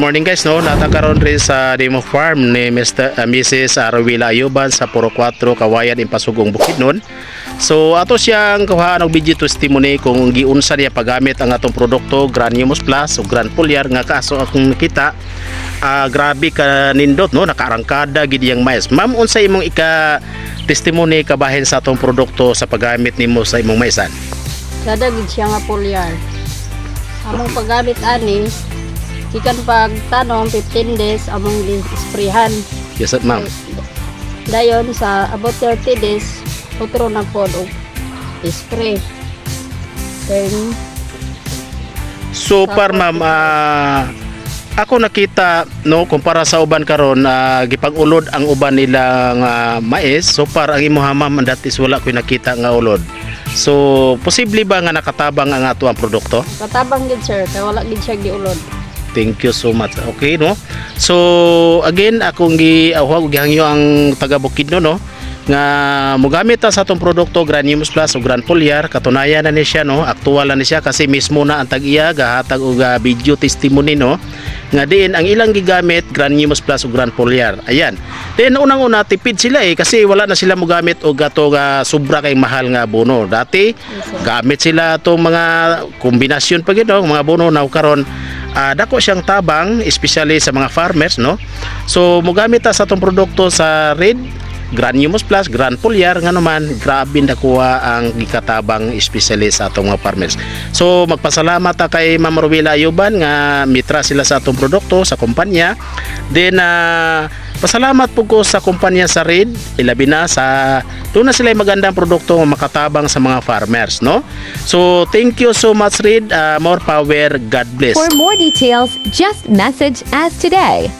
Morning guys, no? Natakaroon rin sa Demo Farm ni Mr. uh, Mrs. Arwila Ayuban sa Puro 4, Kawayan, Impasugong, Bukidnon. So ato siyang kuhaan og video testimony kung giunsa niya paggamit ang atong produkto Granumus Plus o Gran Pulyar nga kaso akong nakita ah, grabe ka nindot no nakaarangkada gid yang mais. Ma'am unsa imong ika testimony kabahin sa atong produkto sa paggamit nimo sa imong maisan? Kada gid siya nga pulyar. Among paggamit ani, gikan pag tanom 15 days among gi-sprayhan. Yes ma'am. Dayon sa about 30 days, utro na pod og spray. Then So par ma'am ah, ako nakita no kumpara sa uban karon uh, gipag-ulod ang uban nila nga mais so par ang imo ha ma'am datis wala ko nakita nga ulod. So posible ba nga nakatabang ang ato ang produkto? katabang gid sir, kay wala gid siya giulod. Thank you so much. Okay no. So again akong giawhag ug gihangyo ang taga Bukidnon no? Nga mogamit ta sa atong produkto Granumus Plus o Gran Pulyar katunayan na ni siya no? Aktual na ni siya kasi mismo na ang tag-iya gahatag og video testimony no? Nga diin ang ilang gigamit Granumus Plus o Gran Pulyar ayan. Then unang-una tipid sila eh kasi wala na sila mogamit og ato nga sobra kay mahal nga abono dati gamit sila itong mga kombinasyon pa gino mga abono na karon ah, dako siyang tabang especially sa mga farmers no so mogamit ta sa atong produkto sa red Granumus Plus, Gran Pulyar nga naman grabe nakuha ang gikatabang especially sa atong mga farmers. So magpasalamat ta kay Ma'am Rowila Ayuban nga mitra sila sa atong produkto sa kumpanya. Then ah, pasalamat po ko sa kumpanya sa Red, ilabi na sa doon na sila magandang produkto makatabang sa mga farmers, no? So thank you so much Red, Ah, more power, God bless. For more details, just message us today.